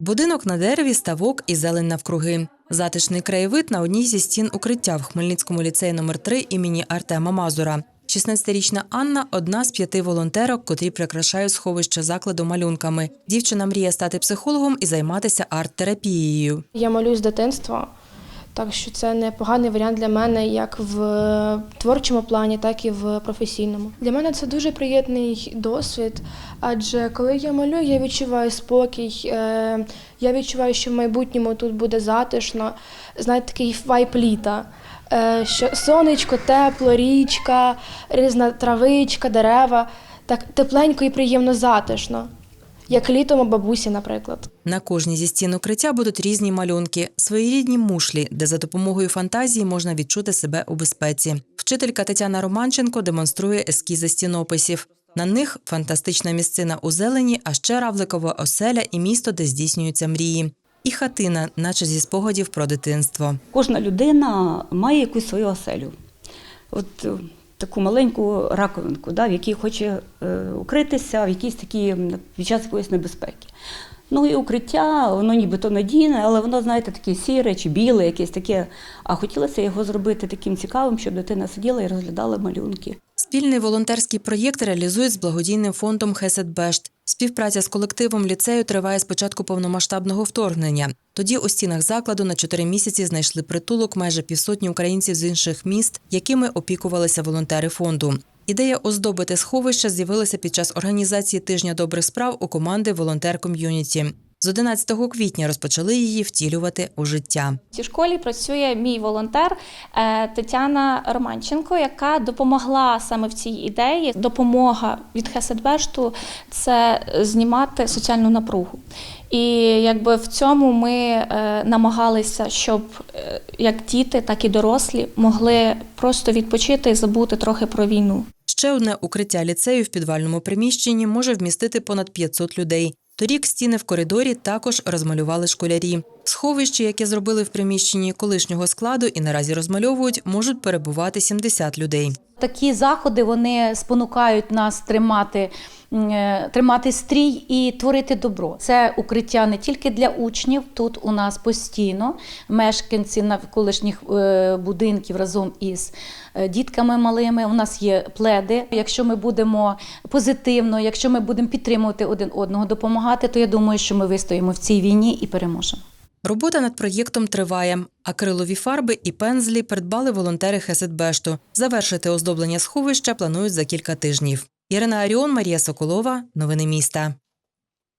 Будинок на дереві, ставок і зелень навкруги. Затишний краєвид на одній зі стін укриття в Хмельницькому ліцеї номер 3 імені Артема Мазура. 16-річна Анна одна з п'яти волонтерок, котрі прикрашають сховище закладу малюнками. Дівчина мріє стати психологом і займатися арт-терапією. Я малюю з дитинства, так що це непоганий варіант для мене як в творчому плані, так і в професійному. Для мене це дуже приємний досвід, адже коли я малюю, я відчуваю спокій, е, я відчуваю, що в майбутньому тут буде затишно, знаєте, такий вайб літа. е, Що сонечко, тепло, річка, різна травичка, дерева. Так тепленько і приємно затишно, як літом у бабусі, наприклад. На кожній зі стін укриття будуть різні малюнки, своєрідні мушлі, де за допомогою фантазії можна відчути себе у безпеці. Вчителька Тетяна Романченко демонструє ескізи стінописів. На них фантастична місцина у зелені, а ще равликова оселя і місто, де здійснюються мрії. І хатина, наче зі спогадів про дитинство. Кожна людина має якусь свою оселю. От таку маленьку раковинку, да, в якій хоче е, укритися в якійсь такій м, під час якоїсь небезпеки. Ну і укриття, воно нібито надійне, але воно, знаєте, таке сіре чи біле, якесь таке. А хотілося його зробити таким цікавим, щоб дитина сиділа і розглядала малюнки. Спільний волонтерський проєкт реалізують з благодійним фондом Хесет-Бешт. Співпраця з колективом ліцею триває з початку повномасштабного вторгнення. Тоді у стінах закладу на чотири місяці знайшли притулок майже півсотні українців з інших міст, якими опікувалися волонтери фонду. Ідея оздобити сховище з'явилася під час організації тижня добрих справ у команди Волонтер Ком'юніті. З 11 квітня розпочали її втілювати у життя. В цій школі працює мій волонтер е, Тетяна Романченко, яка допомогла саме в цій ідеї. Допомога від Хеседбешту це знімати соціальну напругу. І якби в цьому ми е, намагалися, щоб е, як діти, так і дорослі могли просто відпочити і забути трохи про війну. Ще одне укриття ліцею в підвальному приміщенні може вмістити понад 500 людей. Торік стіни в коридорі також розмалювали школярі. Сховище, яке зробили в приміщенні колишнього складу і наразі розмальовують, можуть перебувати 70 людей. Такі заходи вони спонукають нас тримати, тримати стрій і творити добро. Це укриття не тільки для учнів. Тут у нас постійно мешканці навколишніх е, будинків разом із е, дітками малими. У нас є пледи. Якщо ми будемо позитивно, якщо ми будемо підтримувати один одного, допомагати, то я думаю, що ми вистоїмо в цій війні і переможемо. Робота над проєктом триває. Акрилові фарби і пензлі придбали волонтери Хесетбешту. Завершити оздоблення сховища планують за кілька тижнів. Ірина Аріон, Марія Соколова. Новини міста.